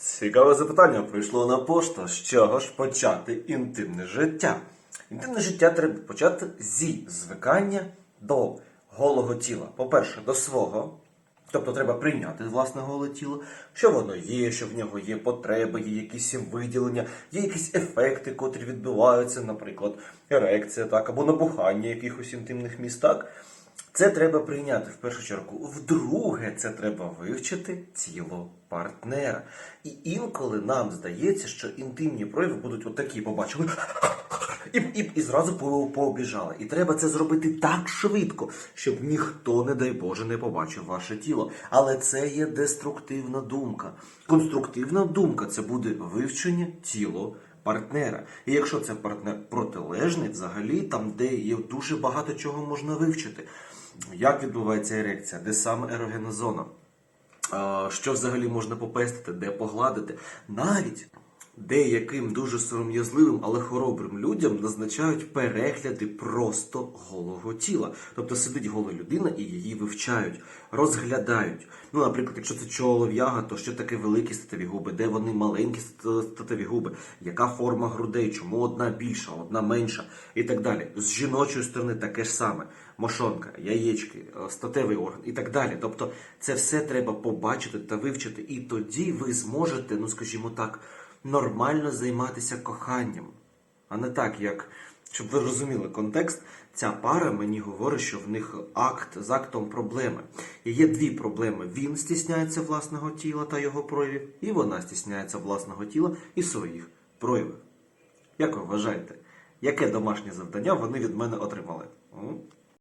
Цікаве запитання прийшло на пошту. З чого ж почати інтимне життя? Інтимне життя треба почати зі звикання до голого тіла. По-перше, до свого. Тобто треба прийняти власне голе тіло, що воно є, що в нього є потреби, є якісь виділення, є якісь ефекти, котрі відбуваються, наприклад, ерекція, так, або набухання якихось інтимних міст. Так? Це треба прийняти в першу чергу. Вдруге, це треба вивчити тіло партнера. І інколи нам здається, що інтимні прояви будуть отакі, побачили. І, і, і зразу по- пообіжали. І треба це зробити так швидко, щоб ніхто, не дай Боже, не побачив ваше тіло. Але це є деструктивна думка. Конструктивна думка це буде вивчення тіло партнера. І якщо це партнер протилежний, взагалі там, де є дуже багато чого можна вивчити. Як відбувається ерекція, де саме ерогенна зона? Що взагалі можна попестити, де погладити. Навіть деяким дуже сором'язливим, але хоробрим людям назначають перегляди просто голого тіла. Тобто сидить гола людина і її вивчають, розглядають. Ну, наприклад, якщо це чолов'яга, то що таке великі статеві губи, де вони маленькі ст- статеві губи, яка форма грудей, чому одна більша, одна менша і так далі. З жіночої сторони таке ж саме. Мошонка, яєчки, е, статевий орган і так далі. Тобто це все треба побачити та вивчити, і тоді ви зможете, ну скажімо так, нормально займатися коханням. А не так, як, щоб ви розуміли контекст, ця пара мені говорить, що в них акт з актом проблеми. І є дві проблеми: він стісняється власного тіла та його проявів, і вона стісняється власного тіла і своїх проявів. Як ви вважаєте, яке домашнє завдання вони від мене отримали?